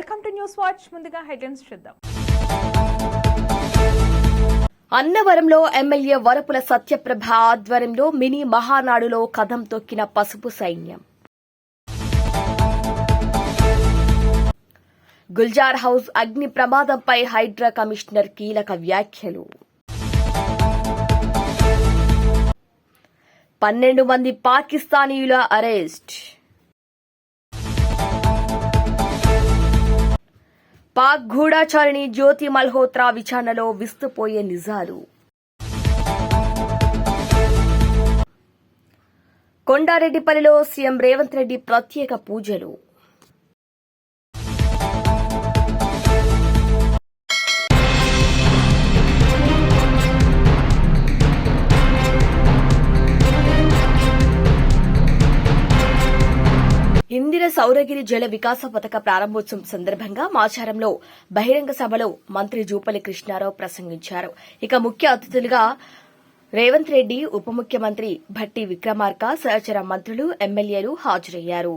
Welcome to news watch. ముందుగా headlines చూద్దాం. అన్నవరంలో ఎమ్మెల్యే వరపుల సత్యప్రభ ఆధ్వర్యంలో మినీ మహానాడులో కథం తొక్కిన పసుపు సైన్యం. గుల్జార్ హౌస్ అగ్ని ప్రమాదంపై హైడ్రా కమిషనర్ కీలక వ్యాఖ్యలు. పన్నెండు మంది పాకిస్తానీయుల అరెస్ట్. పాక్ గూఢాచారిణి జ్యోతి మల్హోత్రా విచారణలో విస్తుపోయే నిజాలు. కొండారెడ్డిపల్లిలో సీఎం రేవంత్ రెడ్డి ప్రత్యేక పూజలు. ఇందిర సౌరగిరి జల వికాస పథక ప్రారంభోత్సవం సందర్భంగా మాచారంలో బహిరంగ సభలో మంత్రి జూపల్లి కృష్ణారావు ప్రసంగించారు. ఇక ముఖ్య అతిథులుగా రేవంత్ రెడ్డి ఉప ముఖ్యమంత్రి భట్టి విక్రమార్క సహచర మంత్రులు ఎమ్మెల్యేలు హాజరయ్యారు.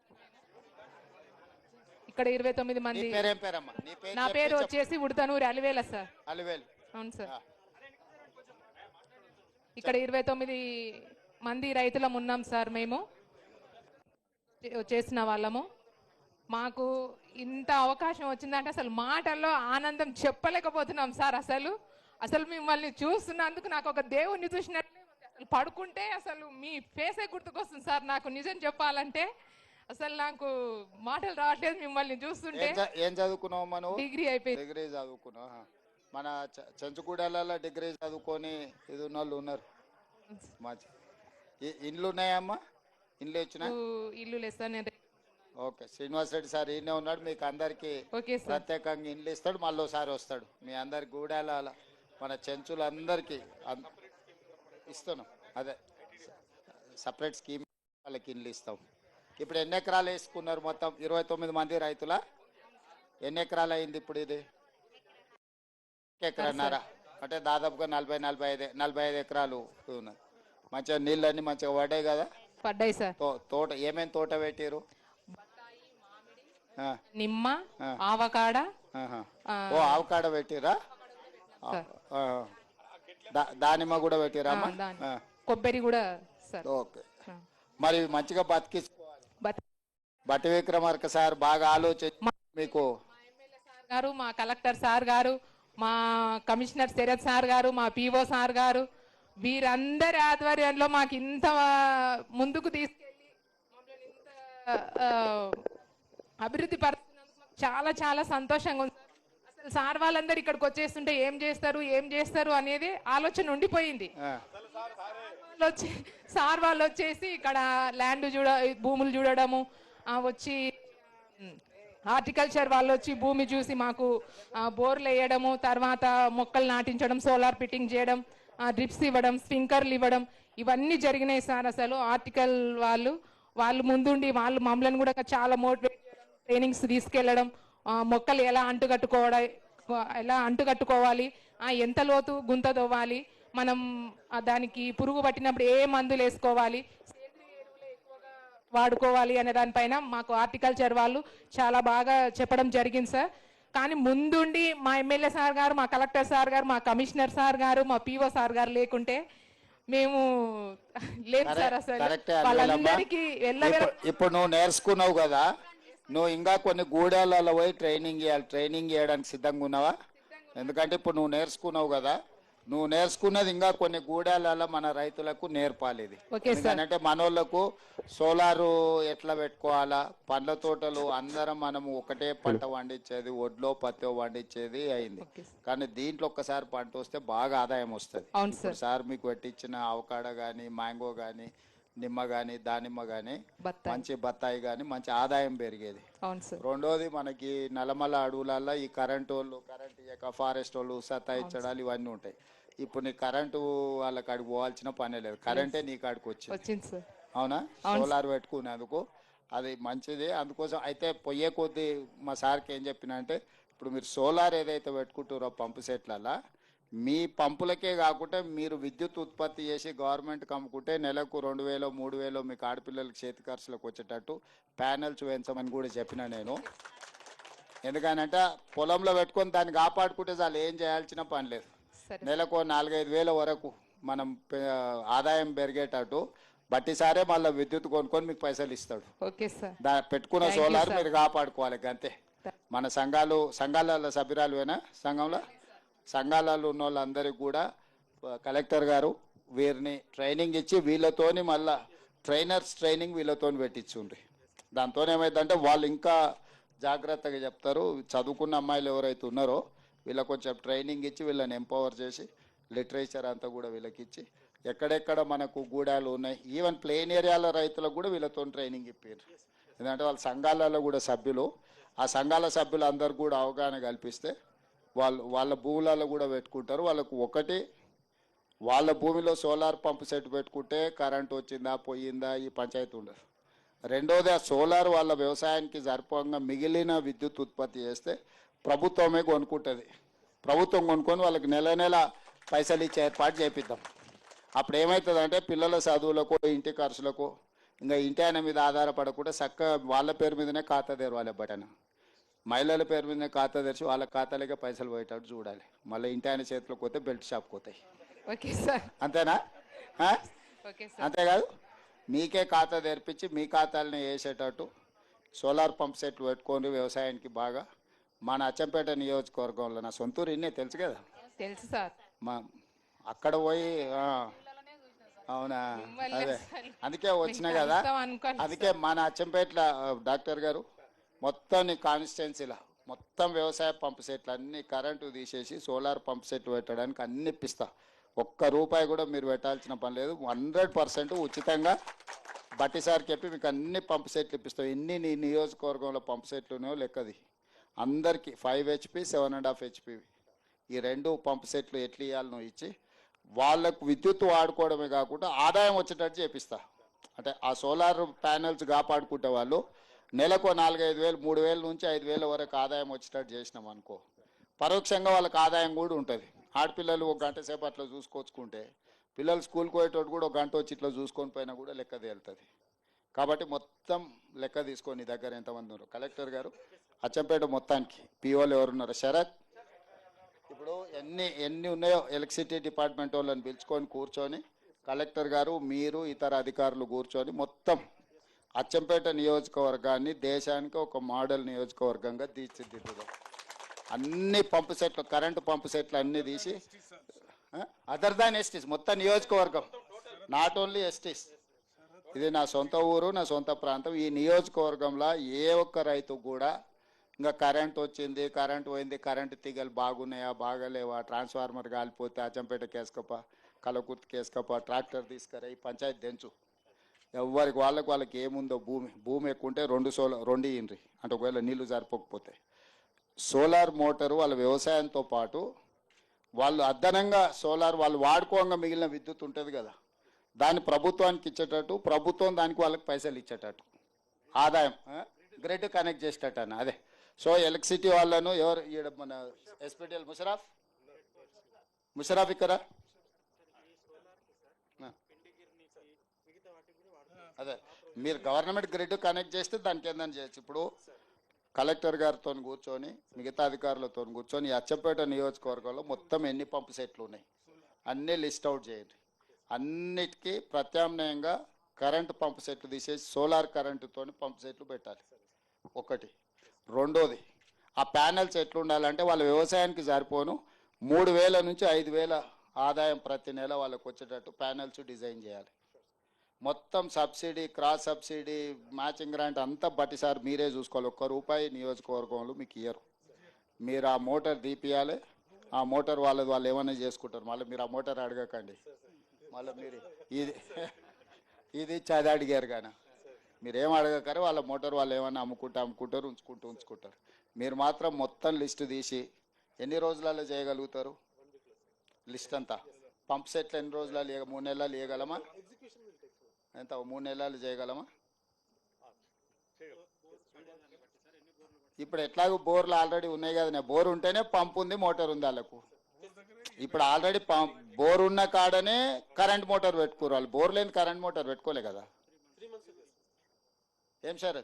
ఇక్కడ ఇరవై తొమ్మిది మంది. నీ పేరు. వచ్చేసి ఉడతనూరు అలివేల సార్. అలివేలు అవును సార్. ఇక్కడ ఇరవై తొమ్మిది మంది రైతులం ఉన్నాం సార్ మేము. చేసిన వాళ్ళము. మాకు ఇంత అవకాశం వచ్చిందంటే అసలు మాటల్లో ఆనందం చెప్పలేకపోతున్నాం సార్ అసలు. అసలు మిమ్మల్ని చూస్తున్నందుకు నాకు ఒక దేవుణ్ణి చూసినట్లే. అసలు పడుకుంటే అసలు మీ ఫేసే గుర్తుకొస్తుంది సార్ నాకు నిజం చెప్పాలంటే. అసలు నాకు మాటలు రావట్లేదు మిమ్మల్ని చూస్తుంటే. ఏం చ- ఏం చదువుకున్నావు నువ్వు డిగ్రీ అయిపోయింది. డిగ్రీ చదువుకున్నావు ఆహా. మన చ- చెంచుగూడలలో డిగ్రీ చదువుకొని ఇది ఉన్న వాళ్ళు ఉన్నారు మంచి ఇండ్లు ఉన్నాయమ్మా? ఇండ్లు వచ్చినా? ఇల్లు లేదు సార్ నేను. ఓకే శ్రీనివాస్ రెడ్డి సార్ ఈయనే ఉన్నాడు మీకు అందరికి ఓకే సార్. ప్రత్యేకంగా ఇండ్లు ఇస్తాడు మళ్ళీ ఒకసారి వస్తాడు. మీ అందరి గూడాల మన చెంచులందరికీ అన్- ఇస్తున్నాం. అదే సపరేట్ స్కీమ్ వాళ్ళకి ఇండ్లు ఇస్తాం. ఇప్పుడు ఎన్ని ఎకరాలు వేసుకున్నారు మొత్తం? ఇరవై తొమ్మిది మంది రైతుల? ఎన్ని ఎకరాలు అయింది ఇప్పుడు ఇది? ఎకరన్నారా అంటే దాదాపుగా నలభై నలభై ఐదు నలభై ఐదు ఎకరాలు ఉన్నాయి మంచిగా నీళ్ళన్నీ మంచిగా పడ్డాయి కదా? పడ్డాయి సార్. తోట ఏమేమి తోట పెట్టారు నిమ్మ. ఆవకాడ ఓ ఆవకాడ పెట్టిరా. దానిమ్మ కూడా పెట్టిరా కొబ్బరి కూడా ఓకే. మరి మంచిగా బట్ బట్టి విక్రమార్క సార్ బాగా ఆలోచించి మీకు. సార్ గారు మా కలెక్టర్ సార్ గారు మా కమిషనర్ శరత్ సార్ గారు మా పిఓ సార్ గారు వీరందరి ఆధ్వర్యంలో మాకు ఇంత ముందుకు తీసుకెళ్ళి అభివృద్ధి పరుస్తున్నందుకు చాలా చాలా సంతోషంగా ఉంది అసలు సార్ వాళ్ళందరూ ఇక్కడికి వచ్చేస్తుంటే ఏం చేస్తారు ఏం చేస్తారు అనేది ఆలోచన ఉండిపోయింది. వాళ్ళు వచ్చి సార్ వాళ్ళు వచ్చేసి ఇక్కడ ల్యాండ్ చూడ భూములు చూడడము వచ్చి హార్టికల్చర్ వాళ్ళు వచ్చి భూమి చూసి మాకు బోర్లు వేయడము తర్వాత మొక్కలు నాటించడం సోలార్ ఫిట్టింగ్ చేయడం డ్రిప్స్ ఇవ్వడం స్ప్రింకర్లు ఇవ్వడం ఇవన్నీ జరిగినాయి సార్ అసలు. ఆర్టికల్ వాళ్ళు వాళ్ళు ముందుండి వాళ్ళు మమ్మల్ని కూడా చాలా మోటివేట్ ట్రైనింగ్స్ తీసుకెళ్ళడం మొక్కలు ఎలా అంటుకట్టుకోవడం ఎలా అంటుకట్టుకోవాలి ఎంత లోతు గుంత తవ్వాలి మనం దానికి పురుగు పట్టినప్పుడు ఏ మందులు వేసుకోవాలి వాడుకోవాలి అనే దానిపైన మాకు హార్టికల్చర్ వాళ్ళు చాలా బాగా చెప్పడం జరిగింది సార్. కానీ ముందుండి మా ఎమ్మెల్యే సార్ గారు మా కలెక్టర్ సార్ గారు మా కమిషనర్ సార్ గారు మా పిఓ సార్ గారు లేకుంటే మేము లేదు సార్ అసలు. వాళ్ళందరికీ ఇప్పుడు- నువ్వు నేర్చుకున్నావు కదా నువ్వు ఇంకా కొన్ని గూడాలలో పోయి ట్రైనింగ్ చేయాలి ట్రైనింగ్ చేయడానికి సిద్ధంగా ఉన్నావా? ఎందుకంటే ఇప్పుడు నువ్వు నేర్చుకున్నావు కదా నువ్వు నేర్చుకున్నది ఇంకా కొన్ని గూడాలలో మన రైతులకు నేర్పాలి ఇది. ఎందుకంటే మనోళ్ళకు సోలారు ఎట్లా పెట్టుకోవాలా? పండ్ల తోటలు అందరం మనము ఒకటే పంట పండించేది ఒడ్లో పత్తి పండించేది అయింది. కానీ దీంట్లో ఒక్కసారి పంట వస్తే బాగా ఆదాయం వస్తుంది. సార్. మీకు పెట్టించిన అవకాడ కానీ మ్యాంగో కానీ నిమ్మ కానీ దానిమ్మ బత్తాయి. మంచి బత్తాయి కానీ మంచి ఆదాయం పెరిగేది. రెండోది మనకి నల్లమల్ల అడవులలో ఈ కరెంట్ వాళ్ళు కరెంట్ ఇయ్యక ఫారెస్ట్ వాళ్ళు సతాయించడాలు ఇవన్నీ ఉంటాయి. ఇప్పుడు నీ కరెంటు వాళ్ళ కాడికి పోవాల్సిన పనే లేదు. కరెంటే నీ కాడికి వచ్చింది. వచ్చింది సార్. అవునా? సోలార్ పెట్టుకునేందుకు అది మంచిది. అందుకోసం అయితే పొయ్యే కొద్దీ మా సార్కి ఏం చెప్పిన అంటే ఇప్పుడు మీరు సోలార్ ఏదైతే పెట్టుకుంటారో పంపు సెట్లలో మీ పంపులకే కాకుండా మీరు విద్యుత్ ఉత్పత్తి చేసి గవర్నమెంట్కి అమ్ముకుంటే నెలకు రెండు వేలు మూడు వేలు మీకు ఆడపిల్లలకి చేతి ఖర్చులకు వచ్చేటట్టు ప్యానెల్స్ వేయించమని కూడా చెప్పిన నేను. ఎందుకనంటే పొలంలో పెట్టుకొని దాన్ని కాపాడుకుంటే చాలు ఏం చేయాల్సిన పని లేదు. నెలకు నాలుగైదు వేల వరకు మనం ఆదాయం పెరిగేటట్టు బట్టిసారే మళ్ళీ విద్యుత్ కొనుక్కొని మీకు పైసలు ఇస్తాడు. Okay sir. దా పెట్టుకున్న సోలార్. మీరు కాపాడుకోవాలి అంతే మన సంఘాలు సంఘాలలో సభ్యురాలువేనా సంఘంలో? సంఘాలలో ఉన్న వాళ్ళందరికీ కూడా కలెక్టర్ గారు వీరిని ట్రైనింగ్ ఇచ్చి వీళ్ళతోని మళ్ళా ట్రైనర్స్ ట్రైనింగ్ వీళ్ళతోని పెట్టించుండ్రి. దాంతో ఏమైందంటే వాళ్ళు ఇంకా జాగ్రత్తగా చెప్తారు. చదువుకున్న అమ్మాయిలు ఎవరైతే ఉన్నారో వీళ్ళ కొంచెం ట్రైనింగ్ ఇచ్చి వీళ్ళని ఎంపవర్ చేసి లిటరేచర్ అంతా కూడా వీళ్ళకి ఇచ్చి ఎక్కడెక్కడ మనకు గూడాలు ఉన్నాయి ఈవెన్ ప్లేన్ ఏరియాల రైతులకు కూడా వీళ్ళతో ట్రైనింగ్ ఇప్పారు ఎందుకంటే వాళ్ళ సంఘాలలో కూడా సభ్యులు ఆ సంఘాల సభ్యులు అందరు కూడా అవగాహన కల్పిస్తే వాళ్ళు వాళ్ళ భూములలో కూడా పెట్టుకుంటారు. వాళ్ళకు ఒకటి వాళ్ళ భూమిలో సోలార్ పంప్ సెట్ పెట్టుకుంటే కరెంట్ వచ్చిందా పోయిందా ఈ పంచాయతీ ఉండదు. రెండోది ఆ సోలార్ వాళ్ళ వ్యవసాయానికి సరిపోగా మిగిలిన విద్యుత్ ఉత్పత్తి చేస్తే ప్రభుత్వమే కొనుక్కుంటుంది. ప్రభుత్వం కొనుక్కొని వాళ్ళకి నెల నెల పైసలు ఇచ్చే ఏర్పాటు చేపిద్దాం. అప్పుడు ఏమవుతుందంటే పిల్లల చదువులకు ఇంటి ఖర్చులకు ఇంకా ఇంటి ఆయన మీద ఆధారపడకుండా చక్కగా వాళ్ళ పేరు మీదనే ఖాతా తెరవాలి బటన్. మహిళల పేరు మీదనే ఖాతా తెరిచి వాళ్ళ ఖాతాలకే పైసలు పోయేటట్టు చూడాలి. మళ్ళీ ఇంటి ఆయన చేతిలోకి పోతే బెల్ట్ షాప్కి పోతాయి. Okay sir. అంతేనా? అంతేకాదు మీకే ఖాతా తెరిపించి మీ ఖాతాలని వేసేటట్టు సోలార్ పంప్ సెట్లు పెట్టుకొని వ్యవసాయానికి బాగా మన అచ్చంపేట నియోజకవర్గంలో నా సొంతూరు ఇన్నే తెలుసు కదా? తెలుసు సార్. మా అక్కడ పోయి ఆ, అవునా? అదే. అందుకే వచ్చిన కదా? అందుకే మన అచ్చంపేటలో ఆ, డాక్టర్ గారు మొత్తం నీ కాన్స్టిట్యున్సీలో మొత్తం వ్యవసాయ పంప్ సెట్లు అన్ని కరెంటు తీసేసి సోలార్ పంప్ సెట్లు పెట్టడానికి అన్ని ఇప్పిస్తా. ఒక్క రూపాయి కూడా మీరు పెట్టాల్సిన పని లేదు. హండ్రెడ్ పర్సెంట్ ఉచితంగా బట్టిసారి చెప్పి మీకు అన్ని పంప్ సెట్లు ఇప్పిస్తాం. ఎన్ని నీ నియోజకవర్గంలో పంప్ సెట్లు ఉన్నాయో లెక్కది. అందరికీ five HP seven and half HP. ఈ రెండు పంప్ సెట్లు ఎట్లు ఇవ్వాలనో ఇచ్చి వాళ్ళకు విద్యుత్ వాడుకోవడమే కాకుండా ఆదాయం వచ్చేటట్టు చేపిస్తా. అంటే ఆ సోలార్ ప్యానెల్స్ కాపాడుకుంటే వాళ్ళు నెలకు నాలుగైదు వేలు మూడు వేల నుంచి ఐదు వేల వరకు ఆదాయం వచ్చేటట్టు చేసినాం అనుకో. పరోక్షంగా వాళ్ళకి ఆదాయం కూడా ఉంటుంది. ఆడపిల్లలు ఒక గంట సేపు అట్లా చూసుకొచ్చుకుంటే పిల్లలు స్కూల్కి పోయేటోడు కూడా ఒక గంట వచ్చి ఇట్లా చూసుకొని పోయినా కూడా లెక్క తేలుతుంది. కాబట్టి మొత్తం లెక్క తీసుకొని దగ్గర ఎంతమంది ఉన్నారు. కలెక్టర్ గారు అచ్చంపేట మొత్తానికి. పిఓలు ఎవరున్నారు? శరత్? ఇప్పుడు ఎన్ని ఎన్ని ఉన్నాయో ఎలక్ట్రిసిటీ డిపార్ట్మెంట్ వాళ్ళని పిలుచుకొని కూర్చొని కలెక్టర్ గారు మీరు ఇతర అధికారులు కూర్చొని మొత్తం అచ్చంపేట నియోజకవర్గాన్ని దేశానికి ఒక మోడల్ నియోజకవర్గంగా తీర్చిదిద్దుదాం. అన్ని పంపు సెట్లు కరెంటు పంపు సెట్లు అన్నీ తీసి అదర్ దాన్ ఎస్టీస్ మొత్తం నియోజకవర్గం. నాట్ ఓన్లీ ఎస్టీస్ ఇది నా సొంత ఊరు నా సొంత ప్రాంతం. ఈ నియోజకవర్గంలో ఏ ఒక్క రైతు కూడా ఇంకా కరెంట్ వచ్చింది కరెంట్ పోయింది కరెంటు తీగలు బాగున్నాయా బాగాలేవా ట్రాన్స్ఫార్మర్ కాలిపోతే అచ్చంపేట కేసుకప్ప కలకుర్తి కేసుకప్ప ట్రాక్టర్ తీసుకురా ఈ పంచాయతీ దించు ఎవరికి వాళ్ళకి వాళ్ళకి ఏముందో భూమి భూమి ఎక్కువంటే రెండు సోల రెండు ఇయ్యండి. అంటే ఒకవేళ నీళ్ళు సరిపోకపోతే సోలార్ మోటారు వాళ్ళ వ్యవసాయంతో పాటు వాళ్ళు అదనంగా సోలార్ వాళ్ళు వాడుకోగా మిగిలిన విద్యుత్ ఉంటుంది కదా. దాన్ని ప్రభుత్వానికి ఇచ్చేటట్టు ప్రభుత్వం దానికి వాళ్ళకి పైసలు ఇచ్చేటట్టు. ఆదాయం గ్రిడ్ కనెక్ట్ చేసేటట్టు అన్న అదే. సో ఎలక్ట్రిసిటీ వాళ్ళను ఎవరు ఈడ మన ఎస్పీటీఎల్ ముషరాఫ్? ముషరాఫ్ ఇక్కడ? అదే. మీరు గవర్నమెంట్ గ్రిడ్ కనెక్ట్ చేస్తే దానికి ఏందని చేయొచ్చు. ఇప్పుడు కలెక్టర్ గారితో కూర్చొని మిగతా అధికారులతో కూర్చొని అచ్చంపేట నియోజకవర్గంలో మొత్తం ఎన్ని పంపు సెట్లు ఉన్నాయి? అన్నీ లిస్ట్ అవుట్ చేయండి. అన్నిటికీ ప్రత్యామ్నాయంగా కరెంటు పంపు సెట్లు తీసేసి సోలార్ కరెంటుతో పంపు సెట్లు పెట్టాలి. ఒకటి. రెండోది ఆ ప్యానెల్స్ ఎట్లుండాలంటే వాళ్ళ వ్యవసాయానికి సరిపోను. మూడు వేల నుంచి ఐదు వేల ఆదాయం ప్రతి నెల వాళ్ళకు వచ్చేటట్టు ప్యానెల్స్ డిజైన్ చేయాలి. మొత్తం subsidy cross subsidy matching grant అంతా బట్టి సార్ మీరే చూసుకోవాలి. ఒక్క రూపాయి నియోజకవర్గంలో మీకు ఇయ్యరు. మీరు ఆ మోటార్ తీపియాలి. ఆ మోటార్ వాళ్ళది వాళ్ళు ఏమైనా చేసుకుంటారు. మళ్ళీ మీరు ఆ మోటార్ అడగకండి. మళ్ళీ మీరు ఇది ఇది చది అడిగారు కానీ. మీరు ఏం అడగకరే వాళ్ళ మోటార్ వాళ్ళు ఏమైనా అమ్ముకుంటే అమ్ముకుంటారు ఉంచుకుంటూ ఉంచుకుంటారు. మీరు మాత్రం మొత్తం లిస్టు తీసి ఎన్ని రోజులలో చేయగలుగుతారు? లిస్ట్ అంతా. పంప్ సెట్లు ఎన్ని రోజులలో మూడు నెలలు చేయగలమా ఎంత? మూడు నెలలు చేయగలమా? ఇప్పుడు ఎట్లాగో బోర్లు ఆల్రెడీ ఉన్నాయి కదా బోర్ ఉంటేనే పంప్ ఉంది మోటార్ ఉంది వాళ్ళకు. ఇప్పుడు ఆల్రెడీ పంప్ బోర్ ఉన్న కాడనే కరెంట్ మోటార్ పెట్టుకోరు వాళ్ళు. బోర్ లేని కరెంట్ మోటార్ పెట్టుకోలే కదా. ఏం సార్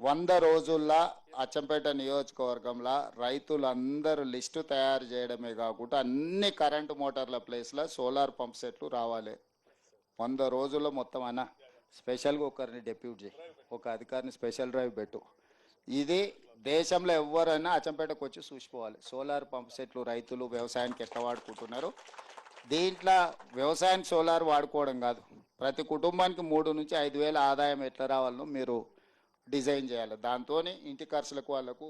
వంద రోజుల్లో అచ్చంపేట నియోజకవర్గంలో రైతులందరూ లిస్టు తయారు చేయడమే కాకుండా అన్ని కరెంటు మోటార్ల ప్లేస్లో సోలార్ పంప్ సెట్లు రావాలి. వంద రోజుల్లో మొత్తం అన్న స్పెషల్గా ఒకరిని డెప్యూట్ చేయి. ఒక అధికారిని స్పెషల్ డ్రైవ్ పెట్టు. ఇది దేశంలో ఎవరైనా అచ్చంపేటకు వచ్చి చూసిపోవాలి. సోలార్ పంప్ సెట్లు రైతులు వ్యవసాయానికి ఎట్లా వాడుకుంటున్నారు? దీంట్లో వ్యవసాయం సోలార్ వాడుకోవడం కాదు. ప్రతి కుటుంబానికి మూడు నుంచి ఐదు వేల ఆదాయం ఎట్లా రావాలనో మీరు డిజైన్ చేయాలి. దాంతో ఇంటి ఖర్చులకు వాళ్ళకు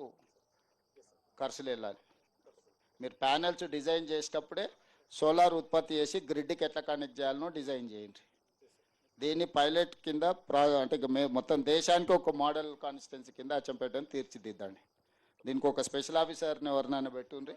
ఖర్చులు వెళ్ళాలి. మీరు ప్యానెల్స్ డిజైన్ చేసేటప్పుడే సోలార్ ఉత్పత్తి చేసి గ్రిడ్కి ఎట్లా కనెక్ట్ చేయాలనో డిజైన్ చేయండి. దీన్ని పైలట్ కింద ప్రా అంటే మేము మొత్తం దేశానికి ఒక మోడల్ కాన్స్టిట్యున్సీ కింద అచ్చంపేటని తీర్చిదిద్దండి. దీనికి ఒక స్పెషల్ ఆఫీసర్ని ఎవరినైనా పెట్టుండ్రి?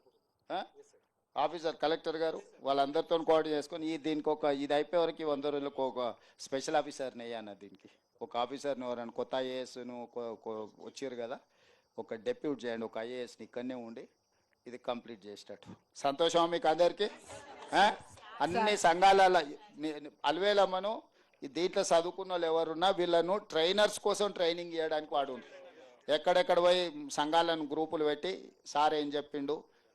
ఆఫీసర్ కలెక్టర్ గారు వాళ్ళందరితో కోఆర్డినేట్ చేసుకొని ఈ దీనికి ఒక ఇది అయిపోయే వరకు వంద రోజులకు ఒక స్పెషల్ ఆఫీసర్ని అన్న దీనికి. ఒక ఆఫీసర్ని ఎవరైనా కొత్త ఐఏఎస్ను వచ్చారు కదా ఒక డెప్యూట్ చేయండి ఒక ఐఏఎస్ని ఇక్కడనే ఉండి ఇది కంప్లీట్ చేసేటట్టు. సంతోషం మీకు అందరికీ? అన్ని సంఘాలలో అలవేలమ్మను మనం దీంట్లో చదువుకున్న వాళ్ళు ఎవరున్నా వీళ్ళను ట్రైనర్స్ కోసం ట్రైనింగ్ చేయడానికి వాడు ఎక్కడెక్కడ పోయి సంఘాలను గ్రూపులు పెట్టి సార్ ఏం చెప్పిండు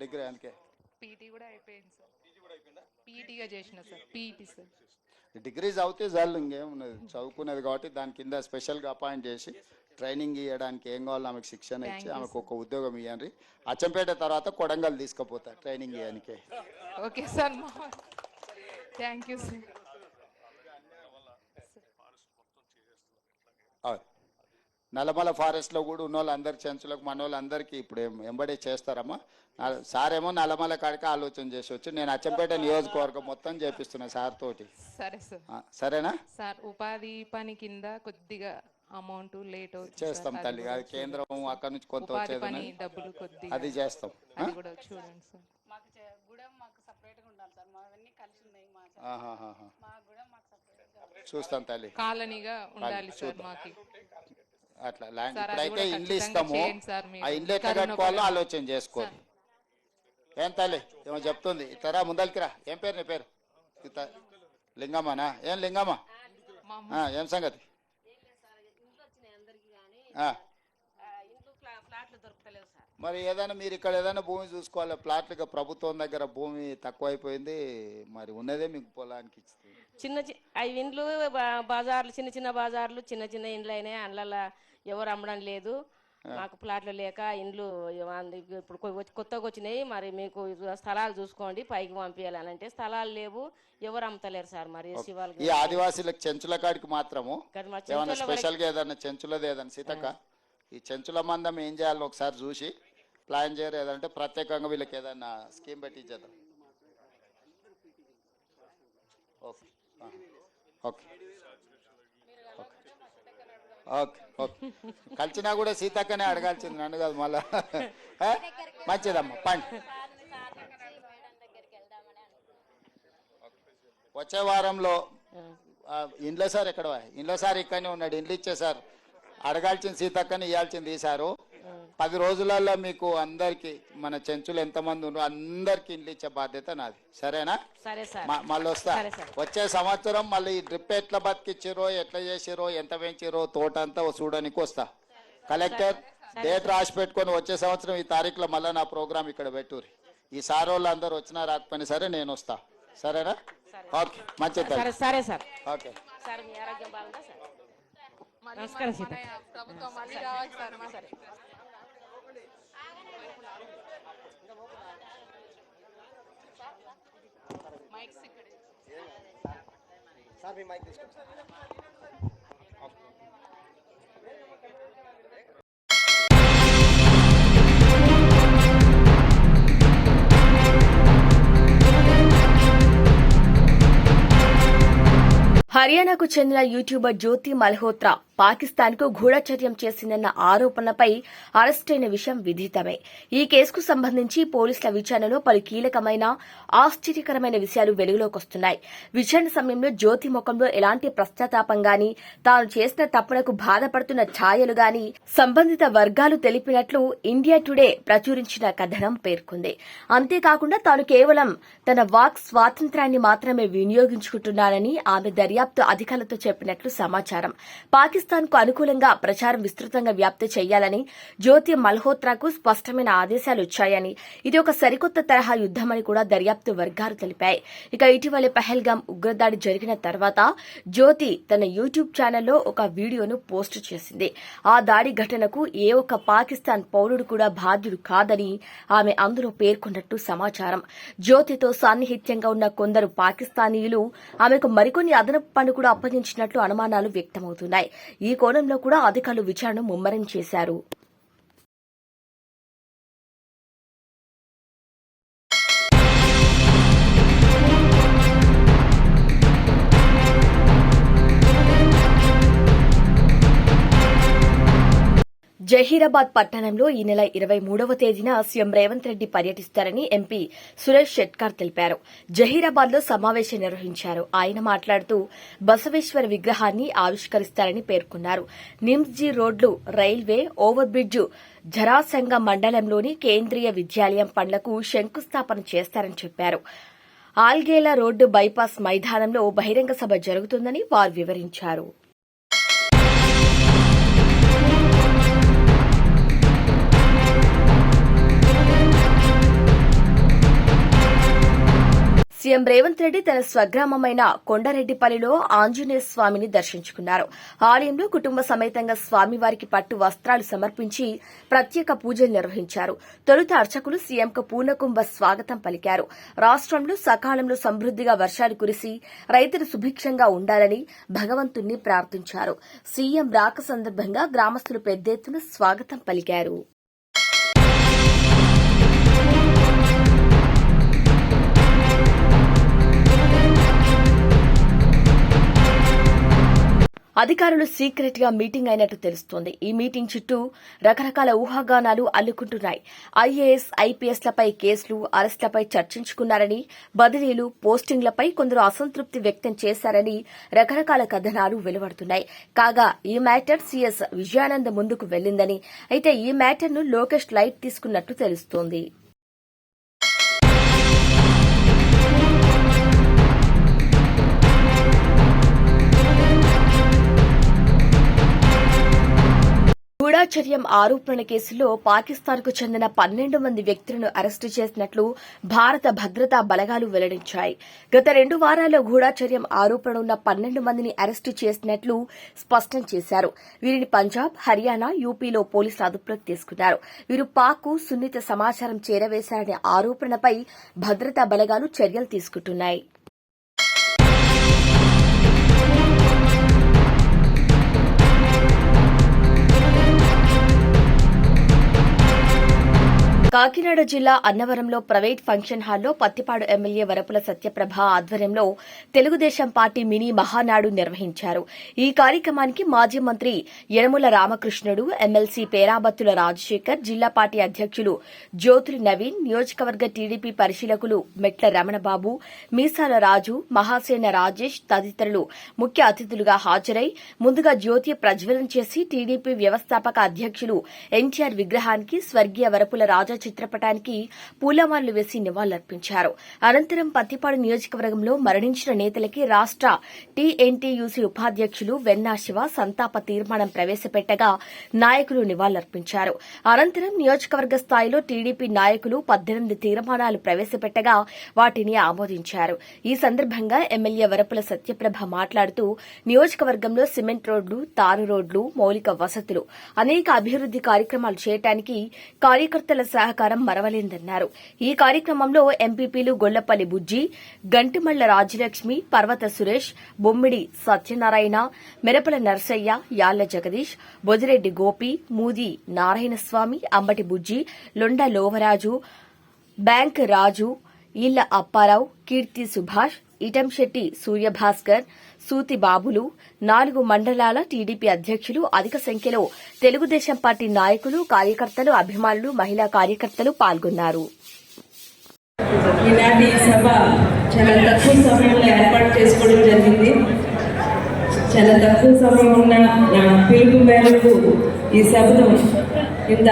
డిగ్రీ అందుకే. పీటీ కూడా అయిపోయింది సార్. పీటీగా చేసిన సార్ పీటీ సార్. డిగ్రీ చదివితే చాలు ఇంకేమున్నది? చదువుకునేది కాబట్టి దాని కింద స్పెషల్గా అపాయింట్ చేసి ట్రైనింగ్ ఇవ్వడానికి ఏం కావాలో ఆమెకు శిక్షణ ఇచ్చి ఆమెకు ఒక ఉద్యోగం ఇవ్వండి అచ్చంపేట తర్వాత కొడంగల్ తీసుకుపోతా ట్రైనింగ్ ఇవ్వడానికి okay sir thank you sir. Nallamala ఫారెస్ట్లో కూడా ఉన్న వాళ్ళందరి చెంచులకు మన వాళ్ళందరికీ ఇప్పుడు ఎంబడే చేస్తారమ్మా. నా- సార్ ఏమో నల్లమల కాడికి ఆలోచన చేసి వచ్చి నేను అచ్చంపేట నియోజకవర్గం మొత్తం చేపిస్తున్నా సార్ తోటి సరే సార్ సరేనా సార్ ఉపాధి పని కింద కొద్దిగా అమౌంట్ లేట్ చేస్తాం. తల్లి అది కేంద్రం అక్కడ నుంచి కొంత వచ్చేది. డబ్బులు కొద్దిగా అది చేస్తాం ఆ? అది కూడా చూడండి సార్ మాకు చే- గూడెం మాకు సపరేట్గా ఉండాలి సార్ మావన్నీ కలిసి ఉన్నాయి మా చ- ఆహాహాహా. మా గూడెం మాకు సపరేట్గా చూస్తాం తల్లి కాలనీగా ఉండాలి సార్ మాకి అట్లా ల్యాండ్ ఇప్పుడైతే ఇండ్లు ఇస్తాము. ఆ ఇండ్లు ఎట్లా కరోనా కట్టుకోవాలో. ఆలోచన చేసుకోండి ఏం తల్లి? ఏమో చెప్తుంది. ఇతరా ముందలికిరా. ఏం పేరు నీ పేరు? ఇత లింగమ్మనా? ఏం లింగమ్మ? ఏం సంగతి? మరి ఏదైనా మీరు ఇక్కడ ఏదైనా భూమి చూసుకోవాలి. ప్లాట్లుగా ప్రభుత్వం దగ్గర భూమి తక్కువైపోయింది. మరి ఉన్నదే మీకు పొలానికి ఇచ్చింది. చిన్న అవి ఇండ్లు బా- బజార్లు చిన్న చిన్న బజార్లు చిన్న చిన్న ఇండ్లు అయినాయి అందులో ఎవరు అమ్మడం లేదు. మాకు ప్లాట్లు లేక ఇండ్లు ఇప్పుడు కొత్తగా వచ్చినాయి మరి మీకు స్థలాలు చూసుకోండి పైకి పంపించాలని అంటే స్థలాలు లేవు ఎవరు అమ్ముతలేరు సార్ మరి ఈ ఆదివాసీలకు చెంచుల కాడికి మాత్రము ఏమైనా స్పెషల్గా ఏదైనా చెంచులది ఏదైనా సీతక్క ఈ చెంచుల మందం ఏం చేయాలో ఒకసారి చూసి ప్లాన్ చేయరు ఏదంటే ప్రత్యేకంగా వీళ్ళకి ఏదైనా స్కీమ్ పెట్టి ఇచ్చేద్దాం ఓకే ఓకే. Okay okay. కలిసినా కూడా సీతక్కనే అడగాల్సింది నన్ను కాదు మళ్ళా? మంచిదమ్మా పండి. వచ్చే వారంలో ఆ, ఇండ్ల సార్ ఎక్కడ ఇండ్ల సార్ ఇక్కడనే ఉన్నాడు ఇండ్లు ఇచ్చే సార్. అడగాల్సిన సీతక్కని ఇవ్వాల్సింది ఈసారు పది రోజులలో మీకు అందరికి మన చెంచులు ఎంతమంది ఉన్నారు అందరికి ఇండ్లు ఇచ్చే బాధ్యత నాది. సరేనా? సరే సార్. మ- మళ్ళీ వస్తా. సరే సార్. వచ్చే సంవత్సరం మళ్ళీ ఈ డ్రిప్ ఎట్లా బతికిచ్చిరో ఎట్లా చేసిరో ఎంత పెంచిరో తోట అంతా చూడడానికి వస్తా. కలెక్టర్ డేట్ రాసి పెట్టుకొని వచ్చే సంవత్సరం ఈ తారీఖులో మళ్ళీ నా ప్రోగ్రామ్ ఇక్కడ పెట్టుర్రి. ఈ సార్ వాళ్ళు అందరు వచ్చినా రాకపోయినా సరే నేను వస్తా. సరేనా? ఓకే. మంచిది సరే సరే సార్. ఓకే. సార్ మీ ఆరోగ్యం బాగుందా సార్? మళ్ళీ నమస్కారం సీత. ప్రభుత్వం మళ్ళీ రావాలి సార్ మా- మైక్స్ ఇక్కడే. హర్యానాకు చెందిన యూట్యూబర్ జ్యోతి మల్హోత్రా పాకిస్తాన్కు గూఢచర్యం చేసిందన్న ఆరోపణలపై అరెస్టైన విషయం విదితమే ఈ కేసుకు సంబంధించి పోలీసుల విచారణలో పలు కీలకమైన ఆశ్చర్యకరమైన విషయాలు వెలుగులోకొస్తున్నాయి. విచారణ సమయంలో జ్యోతి ముఖంలో ఎలాంటి ప్రశ్నతాపం గాని తాను చేసిన తప్పులకు బాధపడుతున్న ఛాయలు గాని సంబంధిత వర్గాలు తెలిపినట్లు ఇండియా టుడే ప్రచురించిన కథనం పేర్కొంది. అంతేకాకుండా తాను కేవలం తన వాక్ స్వాతంత్రాన్ని మాత్రమే వినియోగించుకుంటున్నానని ఆమె దర్యాప్తు అధికారులతో చెప్పినట్లు సమాచారం. పాకిస్తాన్ కు అనుకూలంగా ప్రచారం విస్తృతంగా వ్యాప్తి చేయాలని జ్యోతి మల్హోత్రాకు స్పష్టమైన ఆదేశాలు వచ్చాయని ఇది ఒక సరికొత్త తరహా యుద్దమని కూడా దర్యాప్తు వర్గాలు తెలిపాయి. ఇక ఇటీవల పహల్గాం ఉగ్రదాడి జరిగిన తర్వాత జ్యోతి తన యూట్యూబ్ ఛానల్లో ఒక వీడియోను పోస్ట్ చేసింది. ఆ దాడి ఘటనకు ఏ ఒక్క పాకిస్తాన్ పౌరుడు కూడా బాధ్యుడు కాదని ఆమె అందులో పేర్కొన్నట్టు సమాచారం. జ్యోతితో సాన్నిహిత్యంగా ఉన్న కొందరు పాకిస్తానీయులు ఆమెకు మరికొన్ని అదనపు పనులు కూడా అప్పగించినట్లు అనుమానాలు వ్యక్తమవుతున్నాయి. ఈ కోణంలో కూడా అధికారులు విచారణ ముమ్మరం చేశారు. జహీరాబాద్ పట్టణంలో ఈ నెల ఇరవై మూడవ తేదీన సీఎం రేవంత్ రెడ్డి పర్యటిస్తారని ఎంపీ సురేష్ షెట్కర్ తెలిపారు. జహీరాబాద్లో సమావేశం నిర్వహించారు. ఆయన మాట్లాడుతూ బసవేశ్వర విగ్రహాన్ని ఆవిష్కరిస్తారని పేర్కొన్నారు. నిమ్స్జీ రోడ్లు రైల్వే ఓవర్ బ్రిడ్జ్ జరాసంగ మండలంలోని కేంద్రీయ విద్యాలయం పనులకు శంకుస్థాపన చేస్తారని చెప్పారు. ఆల్గేలా రోడ్డు బైపాస్ మైదానంలో బహిరంగ సభ జరుగుతుందని వారు వివరించారు. సీఎం రేవంత్ రెడ్డి తన స్వగ్రామమైన కొండరెడ్డిపల్లిలో ఆంజనేయ స్వామిని దర్శించుకున్నారు. ఆలయంలో కుటుంబ సమేతంగా స్వామివారికి పట్టు వస్త్రాలు సమర్పించి ప్రత్యేక పూజలు నిర్వహించారు. తొలుత అర్చకులు సీఎంకు పూర్ణకుంభ స్వాగతం పలికారు. రాష్ట్రంలో సకాలంలో సమృద్దిగా వర్షాలు కురిసి రైతులు సుభిక్షంగా ఉండాలని భగవంతుణ్ణి ప్రార్థించారు. సీఎం రాక సందర్భంగా గ్రామస్తులు పెద్ద ఎత్తున స్వాగతం పలికారు. అధికారులు సీక్రెట్గా మీటింగ్ అయినట్టు తెలుస్తోంది. ఈ మీటింగ్ చుట్టూ రకరకాల ఊహాగానాలు అల్లుకుంటున్నాయి. ఐఏఎస్ ఐపీఎస్లపై కేసులు అరెస్టులపై చర్చించుకున్నారని బదిలీలు పోస్టింగ్లపై కొందరు అసంతృప్తి వ్యక్తం చేశారని రకరకాల కథనాలు వెలువడుతున్నాయి. కాగా ఈ మ్యాటర్ సీఎస్ విజయానంద్ ముందుకు వెళ్ళిందని అయితే ఈ మ్యాటర్ను లోకేష్ లైట్ తీసుకున్నట్టు తెలుస్తోంది. గూఢాచర్యం ఆరోపణ కేసులో పాకిస్తాన్కు చెందిన పన్నెండు మంది వ్యక్తులను అరెస్టు చేసినట్లు భారత భద్రతా బలగాలు వెల్లడించాయి. గత రెండు వారాల్లో గూఢాచర్యం ఆరోపణ ఉన్న పన్నెండు మందిని అరెస్టు చేసినట్లు స్పష్టం చేశారు. వీరిని పంజాబ్ హర్యానా యూపీలో పోలీసులు అదుపులోకి తీసుకున్నారు. వీరు పాక్కు సున్నిత సమాచారం చేరవేశారనే ఆరోపణపై భద్రతా బలగాలు చర్యలు తీసుకుంటున్నాయి. కాకినాడ జిల్లా అన్నవరంలో ప్రైవేట్ ఫంక్షన్ హాల్లో పత్తిపాడు ఎమ్మెల్యే వరపుల సత్యప్రభ ఆధ్వర్యంలో తెలుగుదేశం పార్టీ మినీ మహానాడు నిర్వహించారు. ఈ కార్యక్రమానికి మాజీ మంత్రి యనముల రామకృష్ణుడు ఎమ్మెల్సీ పేరాబత్తుల రాజశేఖర్ జిల్లా పార్టీ అధ్యక్షులు జ్యోతులు నవీన్ నియోజకవర్గ టీడీపీ పరిశీలకులు మెట్ల రమణబాబు మీసాల రాజు మహాసేన రాజేష్ తదితరులు ముఖ్య అతిథులుగా హాజరై ముందుగా జ్యోతి ప్రజ్వలన చేసి టీడీపీ వ్యవస్థాపక అధ్యక్షులు ఎన్టీఆర్ విగ్రహానికి స్వర్గీయ వరపుల రాజ చిత్రపటానికి పూలమాలలు వేసి నివాళులర్పించారు. అనంతరం పత్తిపాడు నియోజకవర్గంలో మరణించిన నేతలకి రాష్ట టీఎన్టీయూసీ ఉపాధ్యక్షులు వెన్నా శివ సంతాప తీర్మానం ప్రవేశపెట్టగా నాయకులు నివాళులర్పించారు. అనంతరం నియోజకవర్గ స్థాయిలో టీడీపీ నాయకులు పద్దెనిమిది తీర్మానాలు ప్రవేశపెట్టగా వాటిని ఆమోదించారు. ఈ సందర్భంగా ఎమ్మెల్యే వరపుల సత్యప్రభ మాట్లాడుతూ నియోజకవర్గంలో సిమెంట్ రోడ్లు తారు రోడ్లు మౌలిక వసతులు అనేక అభివృద్ది కార్యక్రమాలు చేయడానికి కార్యకర్తల సహకారం మరవలేందన్నారు. ఈ కార్యక్రమంలో ఎంపీపీలు గొల్లపల్లి బుజ్జి గంటిమళ్ళ రాజలక్ష్మి పర్వత సురేష్ బొమ్మిడి సత్యనారాయణ మెరపల నర్సయ్య యాళ్ళ జగదీష్ బొదిరెడ్డి గోపి మూది నారాయణస్వామి అంబటి బుజ్జి లొండ లోవరాజు బ్యాంక్ రాజు ఇళ్ళ అప్పారావు కీర్తి సుభాష్ ఇటంశెట్టి సూర్యభాస్కర్ సూతి బాబులు నాలుగు మండలాల టీడీపీ అధ్యక్షులు అధిక సంఖ్యలో తెలుగుదేశం పార్టీ నాయకులు కార్యకర్తలు అభిమానులు మహిళా కార్యకర్తలు పాల్గొన్నారు. ఈనాటి సభ చాలా తక్కువ సమయంలో ఏర్పాటు చేసుకోవడం జరిగింది. చాలా తక్కువ సమయం ఉన్న నా పిలుపు మేరకు ఈ సభను ఇంత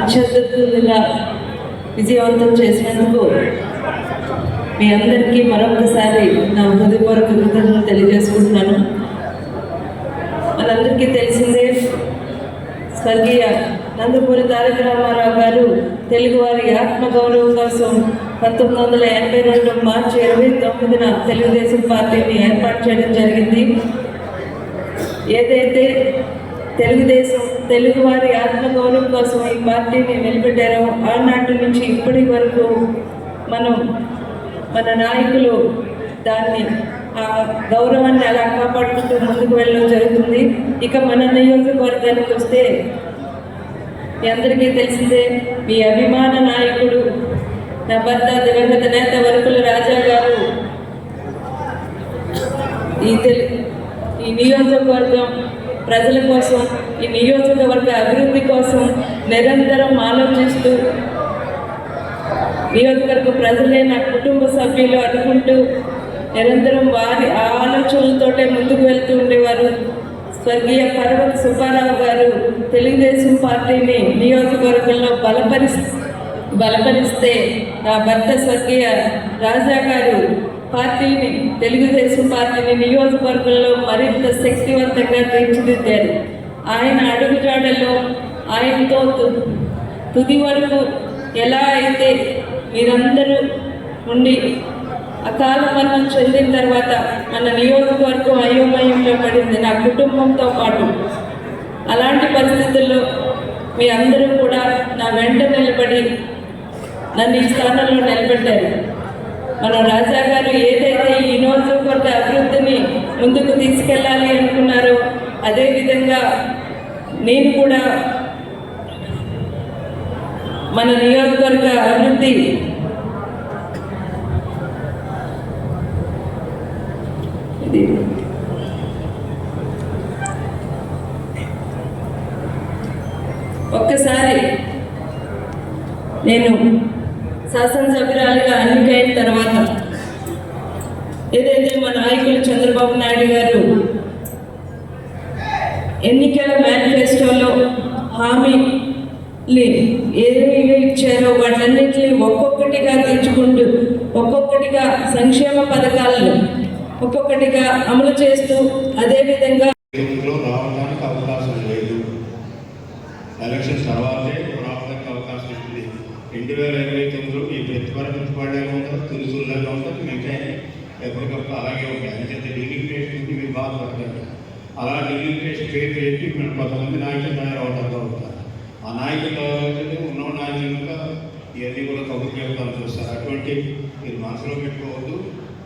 అత్యద్భుతంగా విజయవంతం చేసినందుకు మీ అందరికీ మరొకసారి నా హృదయపూర్వక కృతజ్ఞతలు తెలియజేసుకుంటున్నాను. మనందరికీ తెలిసిందే స్వర్గీయ నందమూరి తారక రామారావు గారు తెలుగువారి ఆత్మగౌరవం కోసం పంతొమ్మిది వందల ఎనభై రెండు మార్చి ఇరవై తొమ్మిదిన తెలుగుదేశం పార్టీని ఏర్పాటు చేయడం జరిగింది. ఏదైతే తెలుగుదేశం తెలుగువారి ఆత్మగౌరవం కోసం ఈ పార్టీని నిలబెట్టారో ఆనాటి నుంచి ఇప్పటి వరకు మనం మన నాయకులు దాన్ని ఆ గౌరవాన్ని అలా కాపాడుకుంటూ ముందుకు వెళ్ళడం జరుగుతుంది. ఇక మన నియోజకవర్గానికి వస్తే మీ అందరికీ తెలిసిందే మీ అభిమాన నాయకుడు నా భర్త దివంగత నేత వరకుల రాజా గారు ఈ ఈ నియోజకవర్గం ప్రజల కోసం ఈ నియోజకవర్గ అభివృద్ధి కోసం నిరంతరం ఆలోచిస్తూ నియోజకవర్గ ప్రజలే నా కుటుంబ సభ్యులు అనుకుంటూ నిరంతరం వారి ఆ ఆలోచనలతోటే ముందుకు వెళ్తూ ఉండేవారు. స్వర్గీయ పర్వత సుబ్బారావు గారు తెలుగుదేశం పార్టీని నియోజకవర్గంలో బలపరి బలపరిస్తే నా భర్త స్వర్గీయ రాజా గారు పార్టీని తెలుగుదేశం పార్టీని నియోజకవర్గంలో మరింత శక్తివంతంగా తీర్చిదిద్దారు. ఆయన అడుగుజాడలో ఆయనతో తు- తుది వరకు ఎలా అయితే మీరందరూ ఉండి అకాల మరణం చెందిన తర్వాత మన నియోజకవర్గం అయోమయంలో పడింది నా కుటుంబంతో పాటు. అలాంటి పరిస్థితుల్లో మీ అందరూ కూడా నా వెంట నిలబడి నన్ను ఈ స్థానంలో నిలబెట్టారు. మన రాజా గారు ఏదైతే ఈ నియోజకవర్గ అభివృద్ధిని ముందుకు తీసుకెళ్ళాలి అనుకున్నారో అదేవిధంగా నేను కూడా మన నియోజకవర్గ అభివృద్ధి. ఇది. ఒక్కసారి నేను శాసనసభ్యురాలుగా ఎన్నికైన తర్వాత ఏదైతే మా నాయకులు చంద్రబాబు నాయుడు గారు ఎన్నికల మేనిఫెస్టోలో హామీ ఏమేమి ఇచ్చారో వాటన్నిటిని ఒక్కొక్కటిగా తెచ్చుకుంటూ ఒక్కొక్కటిగా సంక్షేమ పథకాలను ఒక్కొక్కటిగా అమలు చేస్తూ అదేవిధంగా రావడానికి అవకాశం లేదు. ఎలక్షన్ తర్వాతే రావడానికి అవకాశం ఉంటుంది రెండు వేల ఇరవై తొమ్మిదిలో ఈ ప్రతిపాదన ఉంటారు తులుసుల్లాగా ఉంటారు మిగతా ఎప్పటికప్పుడు అలాగే ఉంటాయి. ఎందుకంటే డెలిమిటేషన్ నుంచి మీరు బాధపడతారు అలా డెలిమిటేషన్ పేరు పెట్టి మేము కొంతమంది నాయకులు తయారవడంతో ఉంటారు. ఆ నాయకులు తయారవుతుంటే ఉన్న నాయకులుగా ఇవన్నీ కూడా కబుర్లు చెప్తాను చూస్తారు. అటువంటి మీరు మనసులో పెట్టుకోవద్దు.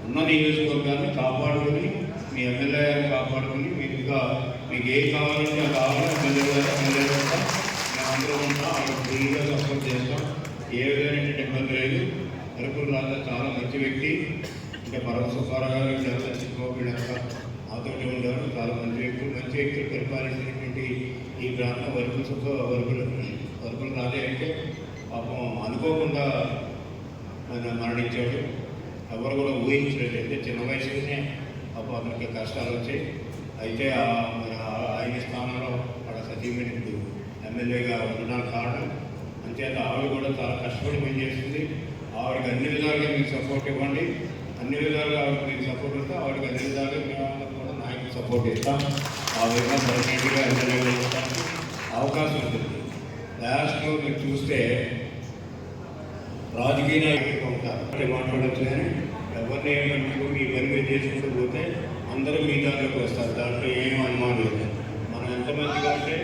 ఉన్న నియోజకవర్గాన్ని కాపాడుకొని మీ ఎమ్మెల్యే గారిని కాపాడుకొని మీకు ఇంకా మీకు ఏం కావాలంటే కావాలి. ఎమ్మెల్యే గారు ఎమ్మెల్యే గారు మేము అందరూ ఉంటాం. అక్కడ ఫ్రీగా సపోర్ట్ చేస్తాం. ఏ విధమైన ఇబ్బంది లేదు. అరకుల రాజా చాలా మంచి వ్యక్తి. ఇంకా పరమ సుబ్బారావు గారు వీళ్ళంతా చిన్నబాబు వీళ్ళంతా ఉండేవారు. చాలా మంచి వ్యక్తులు మంచి వ్యక్తులు పరిపాలించినటువంటి ఈ ప్రాంతం వరకుల సుబ్బ వరకుల వరకుల రాలే అంటే పాపం అనుకోకుండా ఆయన మరణించాడు. ఎవరు కూడా ఊహించలేదు. అంటే చిన్న వయసులోనే పాపం అతనికి కష్టాలు వచ్చాయి. అయితే ఆ- ఆయన స్థానంలో అక్కడ సతీమణి ఇప్పుడు ఎమ్మెల్యేగా ఉండడానికి కారణం. అంతేత ఆవిడ కూడా చాలా కష్టపడి పనిచేస్తుంది. ఆవిడకి అన్ని విధాలుగా మీకు సపోర్ట్ ఇవ్వండి. అన్ని విధాలుగా ఆవిడకి మీకు సపోర్ట్ ఇస్తే ఆవిడకి అన్ని విధాలుగా మేము కూడా నాయకులు సపోర్ట్ ఇస్తాం ఆ విధంగా ప్రెసిడెంట్గా ఎమ్మెల్యేగా ఇస్తానికి అవకాశం ఉంటుంది లాస్ట్లో మీరు చూస్తే రాజకీయ నాయకులు ఉంటారు. అంటే మాట్లాడచ్చు కానీ ఎవరిని ఏమంటూ మీ పని మీరు చేసుకుంటూ పోతే అందరూ మీ దాంట్లోకి వస్తారు. దాంట్లో ఏం అనుమానం లేదు. మనం ఎంత మంచిగా అంటే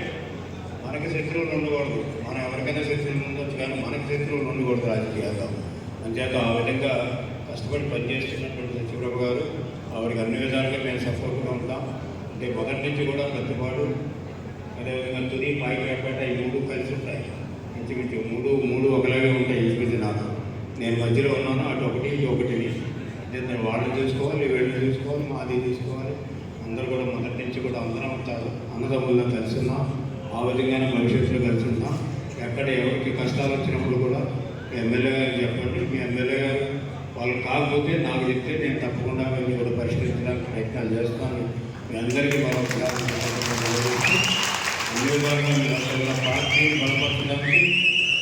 మనకి శత్రువులు ఉండకూడదు. మనం ఎవరికైనా శత్రువులు ఉండొచ్చు కానీ మనకి శత్రువులు ఉండకూడదు రాజకీయాల్లో. అంచేత ఆ విధంగా కష్టపడి పనిచేస్తున్నటువంటి సత్యప్రభు గారు ఆవిడకి అన్ని విధాలుగా మేము సపోర్ట్గా ఉంటాం. అంటే మొదటి నుంచి కూడా కట్టుబాటు అదేవిధంగా తుది పాయిపేట ఈ మూడు కలిసి ఉంటాయి. ఇంచుమించు మూడు మూడు ఒకలాగే ఉంటాయి ఇంచుమించు నాకు. నేను మధ్యలో ఉన్నాను అటు ఒకటి ఇటు ఒకటి నేను వాళ్ళని చూసుకోవాలి వీళ్ళు చూసుకోవాలి మాది చూసుకోవాలి. అందరూ కూడా మొదటి నుంచి కూడా అందరం ఉంటారు అన్నదమ్ముల్లో కలిసి ఉన్నాం. ఆ విధంగానే భవిష్యత్తులో కలిసి ఉన్నాం. ఎక్కడ ఎవరికి కష్టాలు వచ్చినప్పుడు కూడా మీ ఎమ్మెల్యే గారు చెప్పండి. మీ ఎమ్మెల్యే గారు వాళ్ళు కాకపోతే నాకు చెప్తే నేను తప్పకుండా మేము కూడా పరిష్కరించడానికి ప్రయత్నాలు చేస్తాను. మీ అందరికీ మరొకసారి అన్ని విధాలుగా మీరు అసలు పార్టీని బలపరచడానికి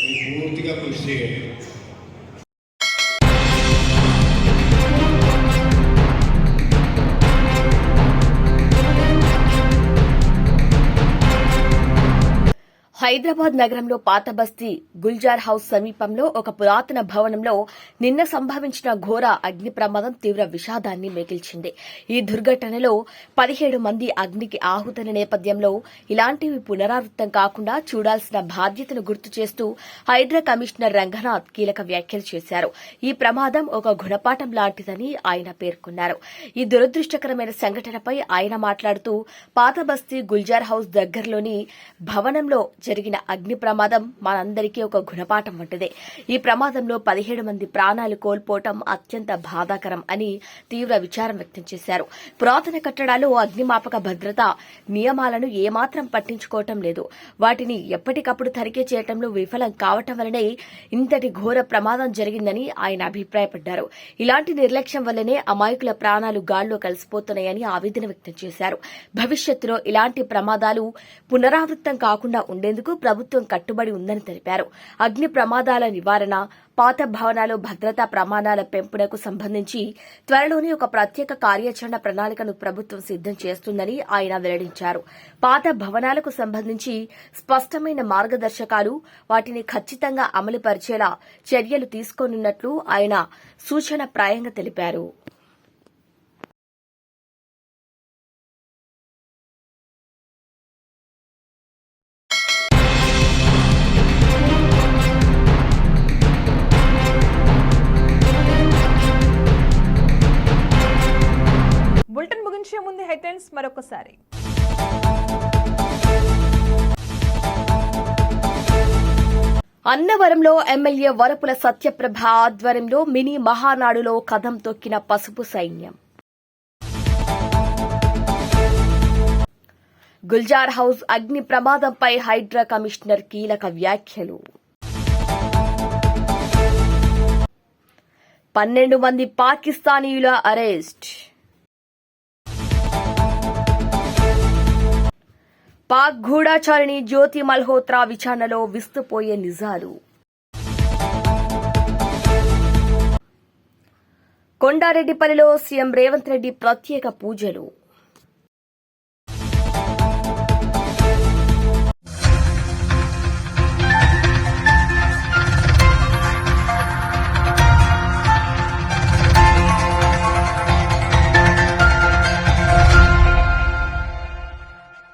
మీరు పూర్తిగా కృషి చేయండి. హైదరాబాద్ నగరంలో పాత బస్తీ గుల్జార్ హౌస్ సమీపంలో ఒక పురాతన భవనంలో నిన్న సంభవించిన ఘోర అగ్ని ప్రమాదం తీవ్ర విషాదాన్ని మిగిల్చింది ఈ దుర్ఘటనలో పదిహేడు మంది అగ్నికి ఆహుతైన నేపథ్యంలో ఇలాంటివి పునరావృతం కాకుండా చూడాల్సిన బాధ్యతను గుర్తు చేస్తూ హైదరా కమిషనర్ రంగనాథ్ కీలక వ్యాఖ్యలు చేశారు. ఈ ప్రమాదం ఒక గుణపాఠం లాంటిదని ఆయన పేర్కొన్నారు. ఈ దురదృష్టకరమైన సంఘటనపై ఆయన మాట్లాడుతూ పాత బస్తీ గుల్జార్ హౌస్ దగ్గరలోని భవనంలో జరిగిన అగ్ని ప్రమాదం మనందరికీ ఒక గుణపాఠం వంటిదే. ఈ ప్రమాదంలో పదిహేడు మంది ప్రాణాలు కోల్పోవటం అత్యంత బాధాకరం అని తీవ్ర విచారం వ్యక్తం చేశారు. పురాతన కట్టడాలు అగ్నిమాపక భద్రత నియమాలను ఏమాత్రం పట్టించుకోవటం లేదు. వాటిని ఎప్పటికప్పుడు తనిఖీ చేయటంలో విఫలం కావటం వలనే ఇంతటి ఘోర ప్రమాదం జరిగిందని ఆయన అభిప్రాయపడ్డారు. ఇలాంటి నిర్లక్ష్యం వల్లనే అమాయకుల ప్రాణాలు గాల్లో కలిసిపోతున్నాయని ఆవేదన వ్యక్తం చేశారు. భవిష్యత్తులో ఇలాంటి ప్రమాదాలు పునరావృతం కాకుండా ఉండేందుకు ప్రభుత్వం కట్టుబడి ఉందని తెలిపారు. అగ్ని ప్రమాదాల నివారణ పాత భవనాలు భద్రతా ప్రమాణాల పెంపునకు సంబంధించి త్వరలోనే ఒక ప్రత్యేక కార్యాచరణ ప్రణాళికను ప్రభుత్వం సిద్దం చేస్తుందని ఆయన వెల్లడించారు. పాత భవనాలకు సంబంధించి స్పష్టమైన మార్గదర్శకాలు వాటిని ఖచ్చితంగా అమలుపరిచేలా చర్యలు తీసుకోనున్నట్లు ఆయన సూచన ప్రాయంగా తెలిపారు. మరొకసారి. అన్నవరంలో ఎమ్మెల్యే వరపుల సత్యప్రభ ఆధ్వర్యంలో మినీ మహానాడులో కథం తొక్కిన పసుపు సైన్యం. గుల్జార్ హౌస్ అగ్ని ప్రమాదంపై హైడ్రా కమిషనర్ కీలక వ్యాఖ్యలు. పన్నెండు మంది పాకిస్తానీయుల అరెస్ట్. పాక్ గూఢాచారిణి జ్యోతి మల్హోత్రా విచారణలో విస్తుపోయే నిజాలు. కొండారెడ్డిపల్లిలో సీఎం రేవంత్ రెడ్డి ప్రత్యేక పూజలు.